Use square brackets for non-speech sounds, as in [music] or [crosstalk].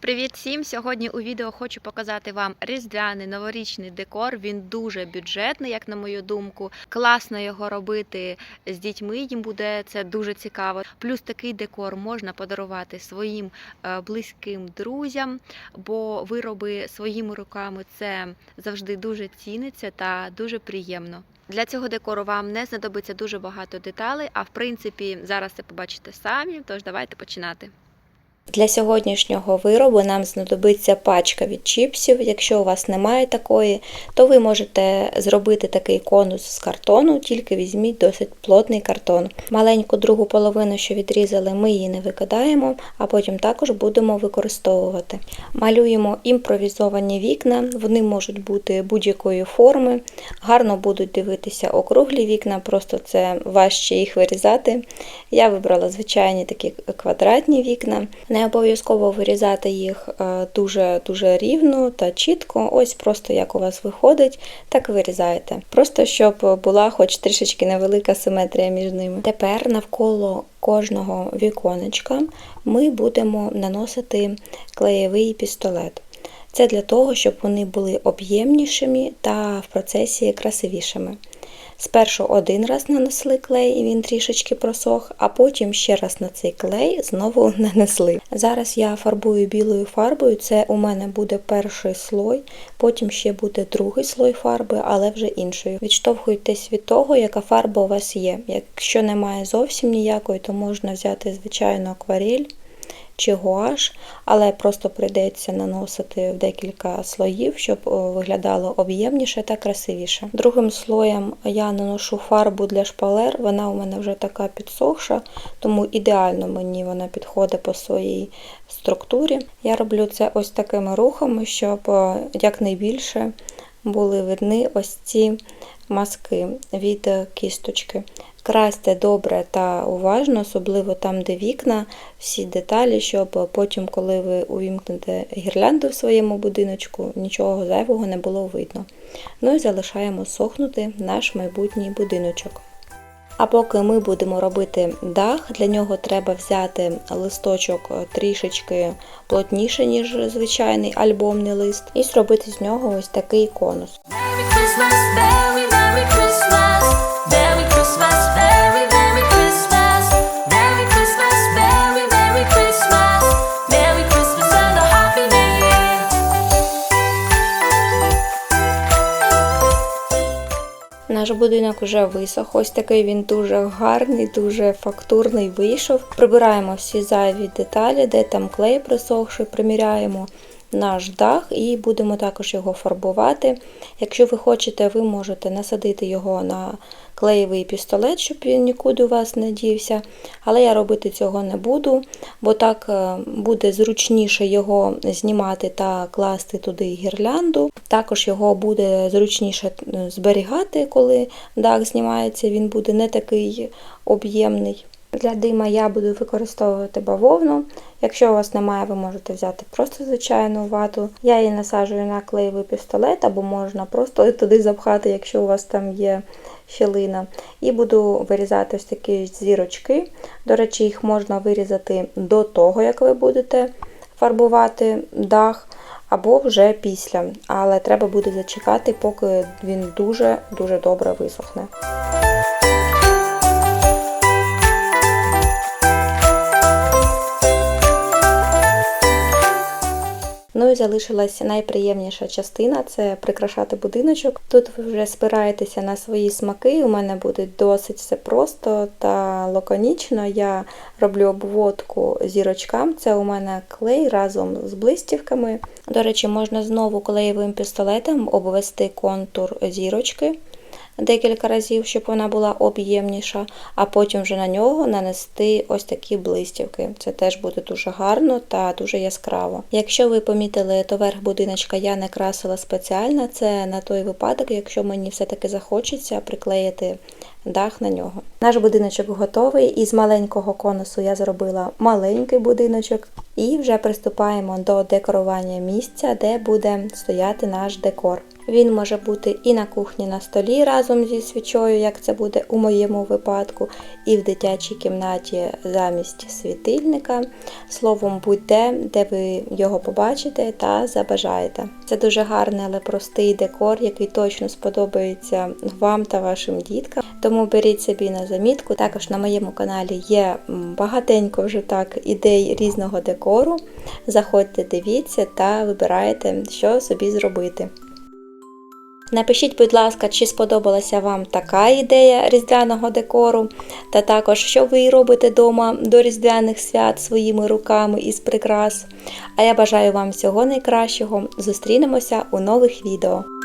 Привіт всім! Сьогодні у відео хочу показати вам різдвяний новорічний декор. Він дуже бюджетний, як на мою думку. Класно його робити з дітьми. Їм буде це дуже цікаво. Плюс такий декор можна подарувати своїм е, близьким друзям, бо вироби своїми руками це завжди дуже ціниться та дуже приємно. Для цього декору вам не знадобиться дуже багато деталей, а в принципі зараз це побачите самі. Тож давайте починати. Для сьогоднішнього виробу нам знадобиться пачка від чіпсів. Якщо у вас немає такої, то ви можете зробити такий конус з картону, тільки візьміть досить плотний картон. Маленьку другу половину, що відрізали, ми її не викидаємо, а потім також будемо використовувати. Малюємо імпровізовані вікна, вони можуть бути будь-якої форми, гарно будуть дивитися округлі вікна, просто це важче їх вирізати. Я вибрала звичайні такі квадратні вікна. Не обов'язково вирізати їх дуже дуже рівно та чітко. Ось просто як у вас виходить, так вирізаєте. Просто щоб була хоч трішечки невелика симетрія між ними. Тепер навколо кожного віконечка ми будемо наносити клеєвий пістолет. Це для того, щоб вони були об'ємнішими та в процесі красивішими. Спершу один раз нанесли клей, і він трішечки просох, а потім ще раз на цей клей знову [laughs] нанесли. Зараз я фарбую білою фарбою, це у мене буде перший слой, потім ще буде другий слой фарби, але вже іншою. Відштовхуйтесь від того, яка фарба у вас є. Якщо немає зовсім ніякої, то можна взяти звичайну акварель чи гуаш, але просто прийдеться наносити в декілька слоїв, щоб виглядало об'ємніше та красивіше. Другим слоєм я наношу фарбу для шпалер, вона у мене вже така підсохша, тому ідеально мені вона підходить по своїй структурі. Я роблю це ось такими рухами, щоб якнайбільше були видні ось ці маски від кісточки. Красьте добре та уважно, особливо там, де вікна, всі деталі, щоб потім, коли ви увімкнете гірлянду в своєму будиночку, нічого зайвого не було видно. Ну і залишаємо сохнути наш майбутній будиночок. А поки ми будемо робити дах, для нього треба взяти листочок трішечки плотніше, ніж звичайний альбомний лист, і зробити з нього ось такий конус. Будинок вже висох, ось такий він дуже гарний, дуже фактурний вийшов. Прибираємо всі зайві деталі, де там клей присохший, приміряємо наш дах і будемо також його фарбувати. Якщо ви хочете, ви можете насадити його на клеєвий пістолет, щоб він нікуди у вас не дівся. Але я робити цього не буду, бо так е, буде зручніше його знімати та класти туди гірлянду. Також його буде зручніше е, зберігати, коли дах знімається, він буде не такий об'ємний. Для дима я буду використовувати бавовну. Якщо у вас немає, ви можете взяти просто звичайну вату. Я її насаджую на клеєвий пістолет, або можна просто [laughs] туди запхати, якщо у вас там є щілина. І буду вирізати ось такі зірочки. До речі, їх можна вирізати до того, як ви будете фарбувати дах, або вже після. Але треба буде зачекати, поки він дуже-дуже добре висохне. Залишилася найприємніша частина це прикрашати будиночок. Тут ви вже спираєтеся на свої смаки. У мене буде досить все просто та лаконічно. Я роблю обводку зірочкам. Це у мене клей разом з блистівками. До речі, можна знову клеєвим пістолетом обвести контур зірочки. Декілька разів, щоб вона була об'ємніша, а потім вже на нього нанести ось такі блистівки. Це теж буде дуже гарно та дуже яскраво. Якщо ви помітили, то верх будиночка я не красила спеціально, це на той випадок, якщо мені все-таки захочеться приклеїти дах на нього. Наш будиночок готовий, і з маленького конусу я зробила маленький будиночок. І вже приступаємо до декорування місця, де буде стояти наш декор. Він може бути і на кухні на столі разом зі свічою, як це буде у моєму випадку, і в дитячій кімнаті замість світильника. Словом, будь-де, де ви його побачите та забажаєте. Це дуже гарний, але простий декор, який точно сподобається вам та вашим діткам. Тому беріть собі на замітку. Також на моєму каналі є багатенько вже так ідей різного декору. Заходьте, дивіться та вибирайте, що собі зробити. Напишіть, будь ласка, чи сподобалася вам така ідея різдвяного декору, та також, що ви робите вдома до різдвяних свят своїми руками із прикрас. А я бажаю вам всього найкращого. Зустрінемося у нових відео.